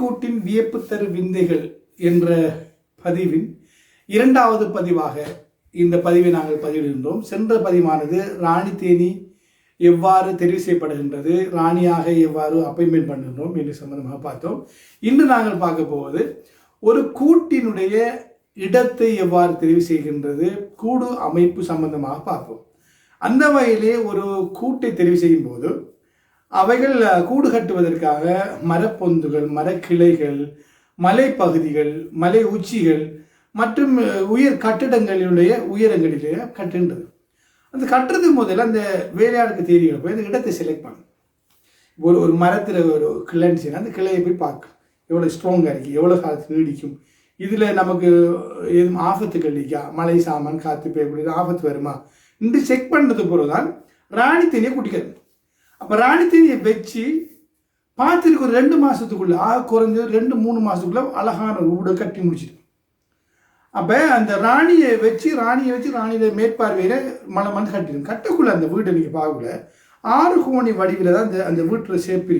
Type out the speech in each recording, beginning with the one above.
கூட்டின் வியப்பு தரு விந்தைகள் என்ற பதிவின் இரண்டாவது பதிவாக இந்த பதிவை நாங்கள் பதிவிடுகின்றோம். சென்ற பதிவானது ராணி தேனி எவ்வாறு தெரிவு செய்யப்படுகின்றது ராணியாக எவ்வாறு அப்பாயின்மெண்ட் பண்ணுகின்றோம் என்று சம்பந்தமாக பார்த்தோம். இன்று நாங்கள் பார்க்க போவது ஒரு கூட்டினுடைய இடத்தை எவ்வாறு தெரிவு செய்கின்றது கூடு அமைப்பு சம்பந்தமாக பார்ப்போம். அந்த வகையிலே ஒரு கூட்டை தெரிவு செய்யும் போது அவைகள் கூடு கட்டுவதற்காக மரப்பொந்துகள் மரக்கிளைகள் மலைப்பகுதிகள் மலை உச்சிகள் மற்றும் உயர் கட்டிடங்களினுடைய உயரங்களிலே கட்டுன்றது அந்த கட்டுறது முதல்ல அந்த வேலையாளுக்கு தேதிகளை போய் அந்த இடத்தை செலக்ட் பண்ணும் ஒரு ஒரு மரத்தில் ஒரு கிளைன்னு அந்த கிளையை போய் பார்க்கணும். எவ்வளோ ஸ்ட்ராங்காக இருக்குது எவ்வளோ காலத்து நீடிக்கும். இதில் நமக்கு எதுவும் ஆபத்துகள் இருக்கா? மழை சாமான் காற்று பெய்யக்கூடிய ஆபத்து வருமா? என்று செக் பண்ணது பிறகு தான் ராணி தேனியை குடிக்கிறது அப்போ ராணி தேனியை வச்சு பார்த்துருக்கு ஒரு ரெண்டு மாதத்துக்குள்ளே ஆக குறைஞ்சது ரெண்டு மூணு மாதத்துக்குள்ளே அழகான வீடு கட்டி முடிச்சிடும். அப்போ அந்த ராணியை வச்சு ராணியை வச்சு ராணியில மேற்பார்வையில் மலை மண் கட்டிடும். கட்டக்குள்ளே அந்த வீட்டை நீங்கள் பார்க்கல. ஆறு கோணி வடிவில் தான் அந்த அந்த வீட்டில் ஷேப்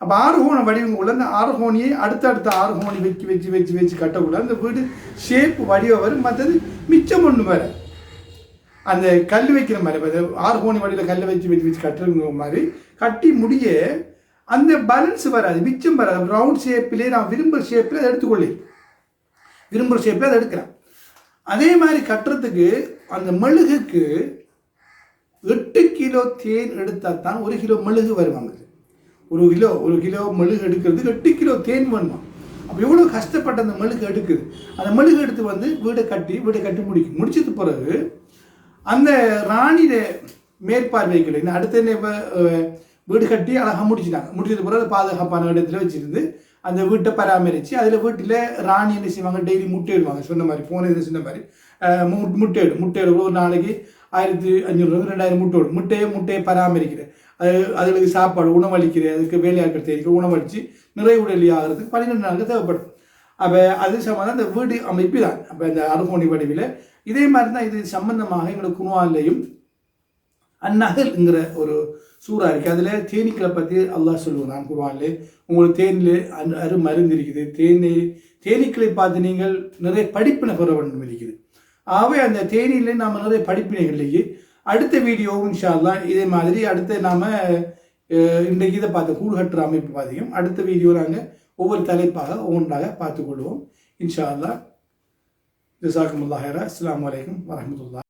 அப்போ ஆறு கோண வடிவங்குள்ள அந்த ஆறு கோணியை அடுத்தடுத்த ஆறு கோணி வச்சு வச்சு வச்சு வச்சு கட்டக்குள்ள அந்த வீடு ஷேப் வடிவம் வரும். மற்றது மிச்சம் ஒன்று வேறு. அந்த கல் வைக்கிற மாதிரி அது ஆறு கோணி வடிவில் கல்லை வச்சு வச்சு வச்சு கட்டுற மாதிரி கட்டி முடிய அந்த பேலன்ஸ் வராது மிச்சம் வராது. ரவுண்ட் ஷேப்பிலே நான் விரும்புகிற ஷேப்பில் அதை எடுத்துக்கொள்ளேன் விரும்புகிற ஷேப்பில் அதை எடுக்கிறேன். அதே மாதிரி கட்டுறதுக்கு அந்த மெழுகுக்கு எட்டு கிலோ தேன் எடுத்தால் தான் ஒரு கிலோ மெழுகு வருவாங்க ஒரு கிலோ ஒரு கிலோ மெழுகு எடுக்கிறதுக்கு எட்டு கிலோ தேன் வேணுமா? அப்போ எவ்வளோ கஷ்டப்பட்டு அந்த மெழுகு எடுக்குது? அந்த மெழுகு எடுத்து வந்து வீடை கட்டி வீடை கட்டி முடிக்கும். முடிச்சது பிறகு அந்த ராணியில மேற்பார்வை இன்னும் அடுத்து என்ன இப்போ வீடு கட்டி அழகாக முடிச்சிட்டாங்க. முடிச்சது பிறகு பாதுகாப்பான இடத்துல வச்சிருந்து அந்த வீட்டை பராமரித்து அதில் வீட்டில் ராணி என்ன செய்வாங்க? டெய்லி முட்டை இடுவாங்க சொன்ன மாதிரி போன இது சொன்ன மாதிரி. மு- முட்டை இடும் முட்டை இடும் ஒரு நாளைக்கு ஆயிரத்தி அஞ்சூறு ரெண்டாயிரம் முட்டை விடும் முட்டையை முட்டையை பராமரிக்கிற அது அதுகளுக்கு சாப்பாடு உணவளிக்கிற அதுக்கு வேலையாட்கள் தெரிவிக்க உணவளித்து நிறைவுடலி ஆகிறதுக்கு பன்னிரெண்டு நாளுக்கு தேவைப்படும். அப்போ அது சம்மந்தம் அந்த வீடு அமைப்பு தான் அப்போ அந்த அருகோணி வடிவில் இதே மாதிரி தான் இது சம்பந்தமாக எங்களோட குணுவாலையும் அந்நகல்ங்கிற ஒரு சூறா இருக்குது அதில் தேனீக்களை பற்றி அல்லாஹ் சொல்லுவான் குருவானில். உங்களுக்கு தேனில் அரு அரு மருந்து இருக்குது தேனி தேனீக்களை பார்த்து நீங்கள் நிறைய படிப்பினை பெற வேண்டும் இருக்குது. ஆகவே அந்த தேனியில் நாம் நிறைய படிப்பினைகள்லேயே அடுத்த வீடியோவும் இன்ஷா இதே மாதிரி அடுத்து நாம் இன்றைக்கு இதை பார்த்து கூழ்கட்டுற அமைப்பு பார்த்தீங்க அடுத்த வீடியோ நாங்கள் ஒவ்வொரு தலைப்பாக ஒவ்வொன்றாக பார்த்துக்கொள்வோம் இன்ஷா அல்லா அல்லாஹ் ஜசாக்குமுல்லாஹரா அஸ்லாம் வலைக்கம் வரமத்துல்லா